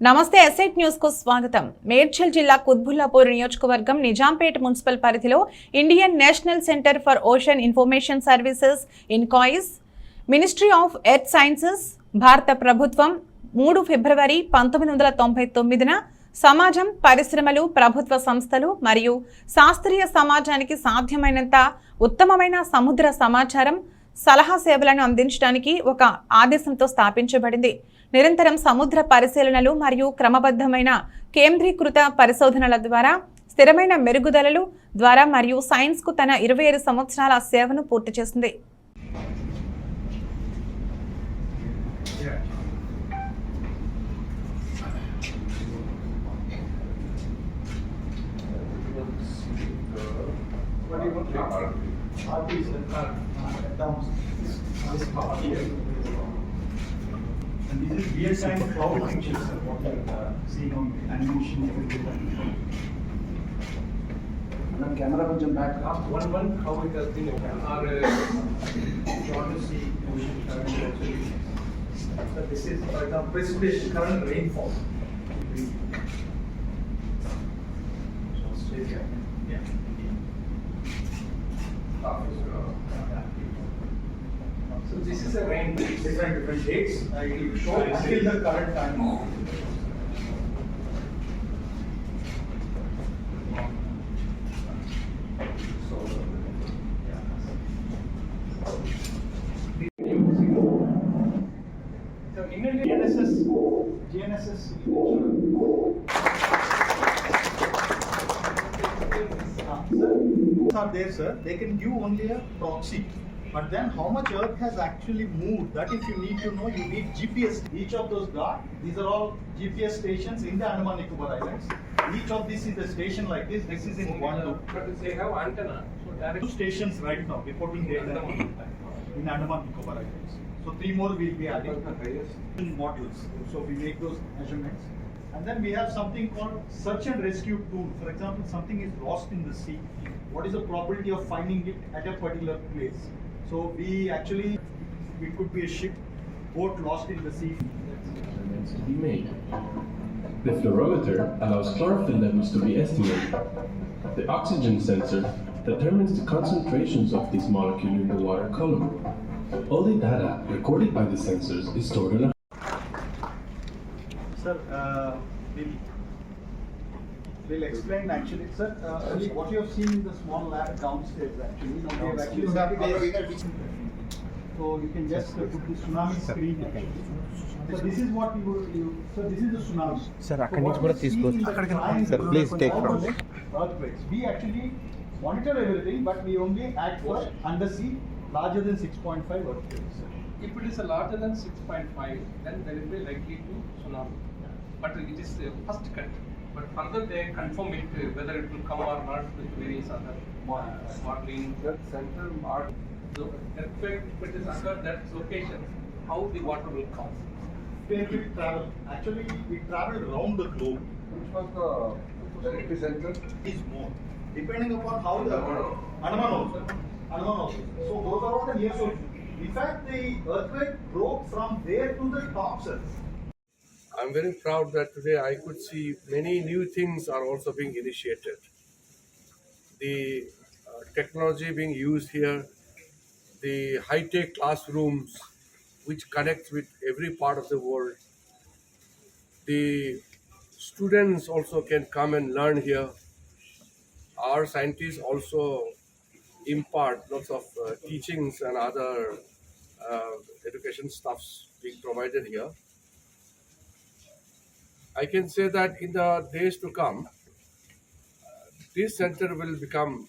నమస్తే ఎస్ఐట్ న్యూస్కు స్వాగతం. మేడ్చల్ జిల్లా కుత్బుల్లాపూర్ నియోజకవర్గం నిజాంపేట్ మున్సిపల్ పరిధిలో Indian national centre for ocean information services INCOIS ministry of earth sciences భారత ప్రభుత్వం మూడు ఫిబ్రవరి పంతొమ్మిది వందల తొంభై తొమ్మిదిన సమాజం పరిశ్రమలు ప్రభుత్వ సంస్థలు మరియు శాస్త్రీయ సమాజానికి సాధ్యమైనంత ఉత్తమమైన సముద్ర సమాచారం సలహా సేవలను అందించడానికి ఒక ఆదేశంతో స్థాపించబడింది. నిరంతరం సముద్ర పరిశీలనలు మరియు క్రమబద్ధమైన కేంద్రీకృత పరిశోధనల ద్వారా స్థిరమైన మెరుగుదలలు ద్వారా మరియు సైన్స్కు తన ఇరవై ఐదు సంవత్సరాల సేవను పూర్తి చేసింది. What you this is real time cloud pictures of what you're seeing on animation. and Madam, camera will jump back. Ask one, one, how it has been open. Are to see ocean current? This is, for example, precipitation current rainfall. Different, different dates, I will show until the current time. So in GNSS, GNSS. Sir, Are there, sir, they can give only a proxy. But then how much earth has actually moved, that if you need to know, you need GPS. Each of those dot, these are all GPS stations in the Andaman Nicobar Islands. Each of this is a station like this, this is in one uh, loop. But they have antenna, so. Two stations right now, reporting data in Andaman Nicobar Islands. So three more will be added. Models, so we make those measurements. And then we have something called search and rescue tool. For example, something is lost in the sea. What is the probability of finding it at a particular place? So we actually, it could be a ship, boat lost in the sea. to be made. The fluorometer allows chlorophyll levels to be estimated. The oxygen sensor determines the concentrations of this molecule in the water column. All the data recorded by the sensors is stored on a Sir, uh, we'll, will explain actually, sir. Uh, what you have seen in the small lab downstairs actually. Now we have actually started. So you can just put the tsunami screen. Actually. So this is what you will do. So this is the tsunami. Sir, so what we see in the sir, please take from earthquakes. We actually monitor everything, but we only act for undersea larger than 6.5 earthquakes. If it is larger than 6.5, then there will be likely to tsunami. But it is the first country. But further they confirm it uh, whether it will come or not with various other uh, modeling. That center mark. So earthquake, if it is under that location, how the water will come? Where we travel, actually, we travel around the globe. Which was the epicenter? is more, depending upon how the Andaman also. Andaman also. So those are all the near solutions. In fact, the earthquake broke from there to the top surface. I'm very proud that today I could see many new things are also being initiated. The uh, technology being used here, the high tech classrooms which connect with every part of the world. The students also can come and learn here. Our scientists also impart lots of uh, teachings and other uh, education stuffs being provided here. I can say that in the days to come, uh, this center will become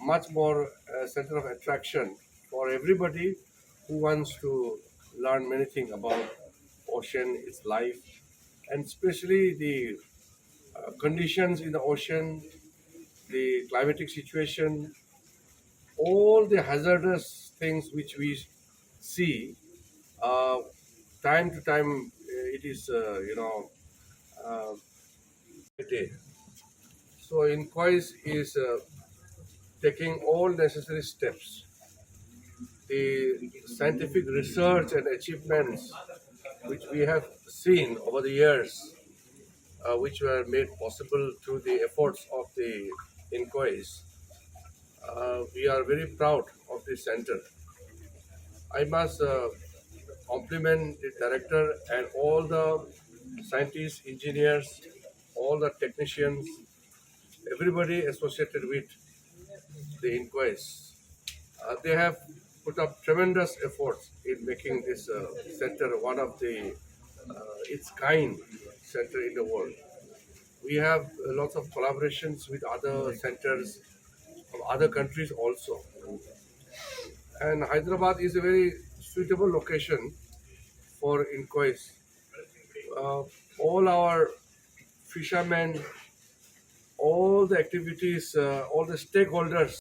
much more a center of attraction for everybody who wants to learn many things about ocean, its life, and especially the uh, conditions in the ocean, the climatic situation, all the hazardous things which we see. Uh, time to time, uh, it is uh, you know uh, day. So Inquise is uh, taking all necessary steps. The scientific research and achievements which we have seen over the years, uh, which were made possible through the efforts of the inquiries. Uh, we are very proud of this center. I must uh, compliment the director and all the scientists, engineers, all the technicians, everybody associated with the inquest. Uh, they have put up tremendous efforts in making this uh, center one of the uh, its kind center in the world. We have lots of collaborations with other centers from other countries also. And Hyderabad is a very suitable location for inquest. Uh, all our fishermen, all the activities, uh, all the stakeholders